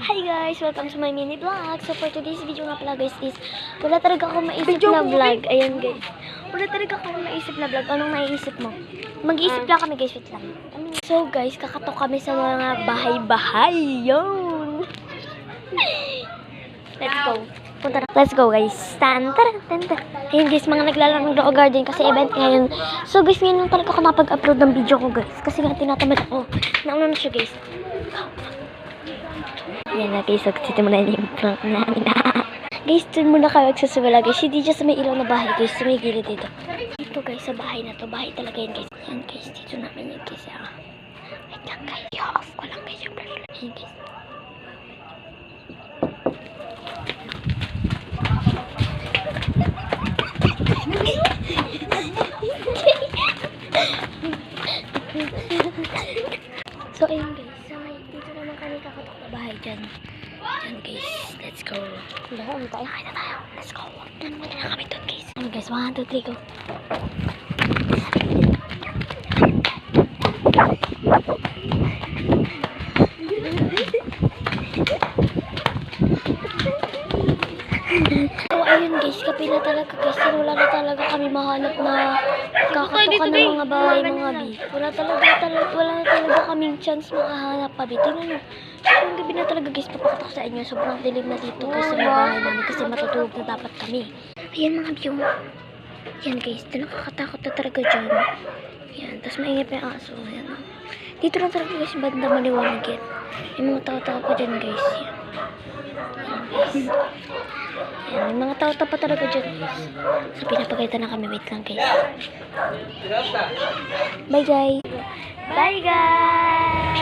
Hi guys! Welcome to my mini vlog. So for today's video nga pala guys is wala talaga akong maisip na vlog. Ayan guys. Wala talaga akong maisip na vlog. Anong maiisip mo? Mag-iisip lang kami guys. Wait lang. So guys, kakatok kami sa mga bahay-bahay. Yun! Let's go. Punta na. Let's go guys. Tan, taran, tan, tan. Ayun guys, mga naglalaro ng Rock Garden kasi event ngayon. So guys, ngayon lang talaga ako napag-upload ng video ko guys. Kasi nga tinatamad ako. Nauna na siya guys. Yan na guys, saksitin mo na yung prank namin. guys, dun muna kami magsasimula guys. Hindi dyan sa may ilaw na bahay guys, sa may gilid dito. Dito guys, sa bahay na to. Bahay talaga yan guys. Yan guys, dito namin yun guys. Ah. Wait lang guys, i-off ko lang guys yung flashlight. Yan guys. So, ayun guys. So, dito naman kami kakatok na bahay dyan. Dyan guys. Let's go. Lahat tayo. Nakita tayo. Let's go. Muna na kami dun guys. Ano guys? 1, 2, 3, go. So, ayun guys, kape na talaga guys. Wala na talaga kami mahanap na kakatukan ng mga bahay, mga bi. Wala talaga, talaga, wala na talaga kaming chance makahanap pa bi. Tingnan nyo. Yung gabi na talaga guys, papakatok sa inyo. Sobrang dilim na dito guys sa mga bahay namin kasi matutulog na dapat kami. Ayan mga view. Yan guys, ito nakakatakot na talaga dyan. Yan, tapos maingay pa yung aso. Yan. Dito lang talaga guys, banda maliwanag yan. Yung mga tao-tao pa dyan guys. Yan. May mga tao-tao pa talaga dyan. So, pinapagalitan na kami. Wait lang guys. Bye guys. Bye guys.